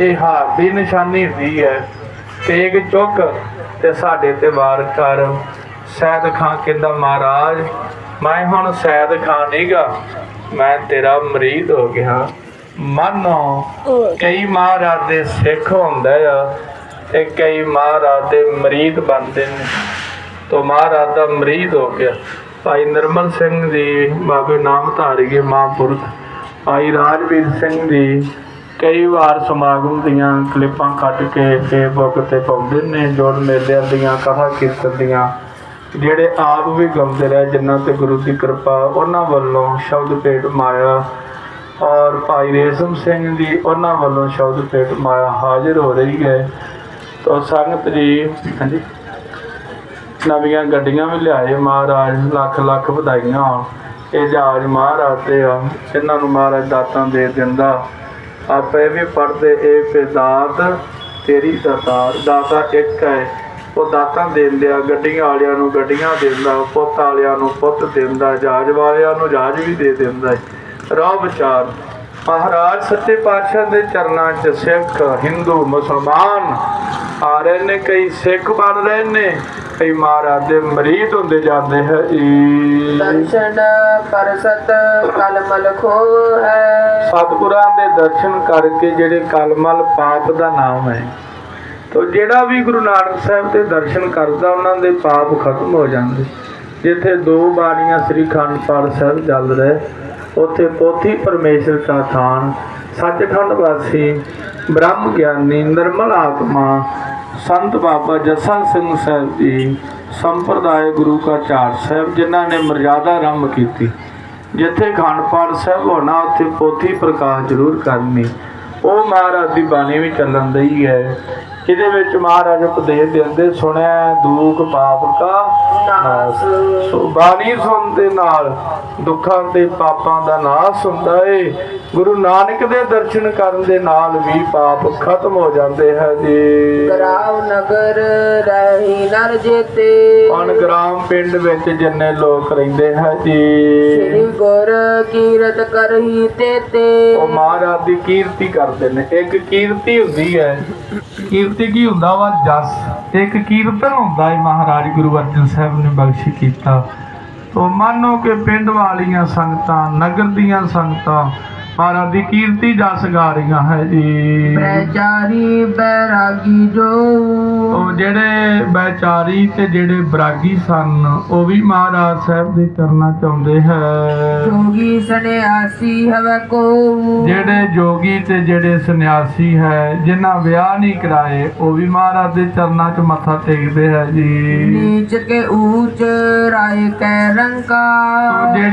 ਇਹ ਹਾਰ ਦੀ ਨਿਸ਼ਾਨੀ ਹੁੰਦੀ ਹੈ। ਤੇਗ ਚੁੱਕ ਤੇ ਸਾਡੇ ਤੇ ਵਾਰ ਕਰ। ਸੈਦ ਖਾਂ ਕਹਿੰਦਾ ਮਹਾਰਾਜ ਮੈਂ ਹੁਣ ਸੈਦ ਖਾਂ ਨਹੀਂਗਾ ਮੈਂ ਤੇਰਾ ਮਰੀਦ ਹੋ ਗਿਆ। ਮਾਨੋ ਕਈ ਮਹਾਰਾਜ ਦੇ ਸਿੱਖ ਹੁੰਦੇ ਆ ਤੇ ਕਈ ਮਹਾਰਾਜ ਦੇ ਮਰੀਦ ਬਣਦੇ ਨੇ। ਤੋ ਮਹਾਰਾਜ ਦਾ ਮਰੀਦ ਹੋ ਗਿਆ। ਭਾਈ ਨਿਰਮਲ ਸਿੰਘ ਜੀ ਬਾਬੇ ਨਾਮ ਧਾਰੀਏ ਮਹਾਂਪੁਰਖ ਭਾਈ ਰਾਜਵੀਰ ਸਿੰਘ ਜੀ ਕਈ ਵਾਰ ਸਮਾਗਮ ਦੀਆਂ ਕਲਿੱਪਾਂ ਕੱਢ ਕੇ ਫੇਸਬੁੱਕ ਤੇ ਪਾਉਂਦੇ ਨੇ, ਜੋੜ ਮੇਲਿਆਂ ਦੀਆਂ, ਕਥਾ ਕੀਰਤਨ ਦੀਆਂ, ਜਿਹੜੇ ਆਪ ਵੀ ਗਾਉਂਦੇ ਰਹੇ, ਜਿਨ੍ਹਾਂ ਤੇ ਗੁਰੂ ਦੀ ਕਿਰਪਾ, ਉਹਨਾਂ ਵੱਲੋਂ ਸ਼ਬਦ ਭੇਟ ਮਾਇਆ ਔਰ ਭਾਈ ਰੇਸ਼ਮ ਸਿੰਘ ਜੀ, ਉਹਨਾਂ ਵੱਲੋਂ ਸ਼ਬਦ ਭੇਟ ਮਾਇਆ ਹਾਜ਼ਰ ਹੋ ਰਹੀ ਹੈ। ਤੋ ਸੰਗਤ ਜੀ, ਹਾਂਜੀ। ਨਵੀਆਂ ਗੱਡੀਆਂ ਵੀ ਲਿਆਏ ਮਹਾਰਾਜ, ਲੱਖ ਲੱਖ ਵਧਾਈਆਂ। ਇਹ ਜਹਾਜ਼ ਮਹਾਰਾਜ ਤੇ ਆ ਇਹਨਾਂ ਨੂੰ ਮਹਾਰਾਜ ਦਾਤਾਂ ਦੇ ਦਿੰਦਾ। ਆਪੇ ਵੀ ਪੜਦੇ ਇਹ ਤੇ ਦਾਤ ਤੇਰੀ ਦਾਤਾਰ ਦਾਤਾ ਇੱਕ ਹੈ ਉਹ ਦਾਤਾਂ ਦਿੰਦਿਆ ਗੱਡੀਆਂ ਵਾਲਿਆਂ ਨੂੰ ਗੱਡੀਆਂ ਦਿੰਦਾ, ਪੁੱਤ ਵਾਲਿਆਂ ਨੂੰ ਪੁੱਤ ਦਿੰਦਾ, ਜਹਾਜ਼ ਵਾਲਿਆਂ ਨੂੰ ਜਹਾਜ਼ ਵੀ ਦੇ ਦਿੰਦਾ ਹੈ। ਰਾਹ ਵਿਚਾਰ, ਮਹਾਰਾਜ ਸੱਚੇ ਪਾਤਸ਼ਾਹ ਦੇ ਚਰਨਾਂ 'ਚ ਸਿੱਖ, ਹਿੰਦੂ, ਮੁਸਲਮਾਨ, ਆ ਰਹੇ ਨੇ, ਕਈ ਸਿੱਖ ਬਣ ਰਹੇ ਨੇ ਕਈ ਮਹਾਰਾਜ ਦੇ ਮਰੀਦ ਹੁੰਦੇ ਜਾਂਦੇ ਹੈ ਜੀ ਦਰਸ਼ਨ ਪਰਸਤ ਕਲਮਲ ਖੋ ਹੈ। ਸਤਿਗੁਰਾਂ ਦੇ ਦਰਸ਼ਨ ਕਰਕੇ ਜਿਹੜੇ ਕਲਮਲ ਪਾਪ ਦਾ ਨਾਮ ਹੈ। ਤੋ ਜਿਹੜਾ ਵੀ ਗੁਰੂ ਨਾਨਕ ਸਾਹਿਬ ਦੇ ਦਰਸ਼ਨ ਕਰਦਾ ਉਹਨਾਂ ਦੇ ਪਾਪ ਖਤਮ ਹੋ ਜਾਂਦੇ। ਜਿੱਥੇ ਦੋ ਬਾਣੀਆਂ ਸ੍ਰੀ ਅਖੰਡ ਪਾਠ ਸਾਹਿਬ ਚੱਲ ਰਹੇ ਉੱਥੇ ਪੋਥੀ ਪਰਮੇਸ਼ਰ ਦਾ ਥਾਨ ਸੱਚਖੰਡ ਵਾਸੀ ਬ੍ਰਹਮ ਗਿਆਨੀ ਨਿਰਮਲ ਆਤਮਾ ਸੰਤ ਬਾਬਾ ਜੱਸਾ ਸਿੰਘ ਸਾਹਿਬ ਜੀ ਸੰਪਰਦਾਇ ਗੁਰੂ ਕਾ ਚਾਰ ਸਾਹਿਬ, ਜਿਨ੍ਹਾਂ ਨੇ ਮਰਜ਼ਾਦਾ ਆਰੰਭ ਕੀਤੀ। ਜਿੱਥੇ ਖੰਡ ਪਾਠ ਸਾਹਿਬ ਹੋਣਾ, ਉੱਥੇ ਪੋਥੀ ਪ੍ਰਕਾਸ਼ ਜ਼ਰੂਰ ਕਰਨੀ। ਉਹ ਮਹਾਰਾਜ ਦੀ ਬਾਣੀ ਵੀ ਚੱਲਣ ਦਈ ਹੈ ਇਹਦੇ ਵਿੱਚ ਮਹਾਰਾਜ ਉਪਦੇਸ਼ ਦਿੰਦੇ ਸੁਣਿਆ ਦੁੱਖ ਪਾਪ ਕਾ ਨਾਸ। ਸੋ ਬਾਣੀ ਸੁਣਨ ਦੇ ਨਾਲ ਦੁੱਖਾਂ ਤੇ ਪਾਪਾਂ ਦਾ ਨਾਸ ਹੁੰਦਾ ਏ। ਗੁਰੂ ਨਾਨਕ ਦੇ ਦਰਸ਼ਨ ਕਰਨ ਦੇ ਨਾਲ ਵੀ ਪਾਪ ਖਤਮ ਹੋ ਜਾਂਦੇ ਹੈ ਜੀ ਗਰਾਵ ਨਗਰ ਰਹੀ ਨਰ ਜੇਤੇ। ਪਨ ਗ੍ਰਾਮ ਪਿੰਡ ਵਿੱਚ ਜਿੰਨੇ ਲੋਕ ਰਹਿੰਦੇ ਹੈ ਜੀ ਸ੍ਰੀ ਗੁਰ ਕੀਰਤ ਕਰਹੀ ਤੇਤੇ। ਉਹ ਮਹਾਰਾਜ ਦੀ ਕੀਰਤੀ ਕਰਦੇ ਨੇ। ਇੱਕ ਕੀਰਤੀ ਹੁੰਦੀ ਹੈ। ਕੀਰਤੀ ਕੀ ਹੁੰਦਾ ਵਾ? ਜਸ ਇੱਕ ਕੀਰਤਨ ਹੁੰਦਾ ਹੈ ਮਹਾਰਾਜ ਗੁਰੂ ਅਰਜਨ ਸਾਹਿਬ ਨੇ ਬਖਸ਼ ਕੀਤਾ। ਤੋ ਮੰਨੋ ਕਿ ਪਿੰਡ ਵਾਲੀਆਂ ਸੰਗਤਾਂ, ਨਗਰ ਦੀਆਂ ਸੰਗਤਾਂ ਮਹਾਰਾਜ ਦੀ ਕੀਰਤੀ ਜਸ ਗਾ ਰਹੀਆਂ ਹੈ ਜੀ। ਪ੍ਰਚਾਰੀ ਬੈਰਾਗੀ ਜੋ ਉਹ ਜਿਹੜੇ ਬੈਚਾਰੀ ਤੇ ਜਿਹੜੇ ਬਰਾਗੀ ਸਨ ਉਹ ਵੀ ਮਹਾਰਾਜ ਸਾਹਿਬ ਦੇ ਚਰਨਾਂ ਚ ਆਉਂਦੇ ਹੈ। ਜੋਗੀ ਸਨਿਆਸੀ ਹਵ ਕੋ ਜਿਹੜੇ ਜੋਗੀ ਤੇ ਜਿਹੜੇ ਸੰਨਿਆਸੀ ਹੈ ਜਿਨ੍ਹਾਂ ਵਿਆਹ ਨਹੀਂ ਕਰਾਏ ਉਹ ਵੀ ਮਹਾਰਾਜ ਦੇ ਚਰਨਾਂ 'ਚ ਮੱਥਾ ਟੇਕਦੇ ਹੈ ਜੀ। ਨੀਚ ਕੇ ਊਚ ਰਾਏ ਕੈ ਜਿਹੜੇ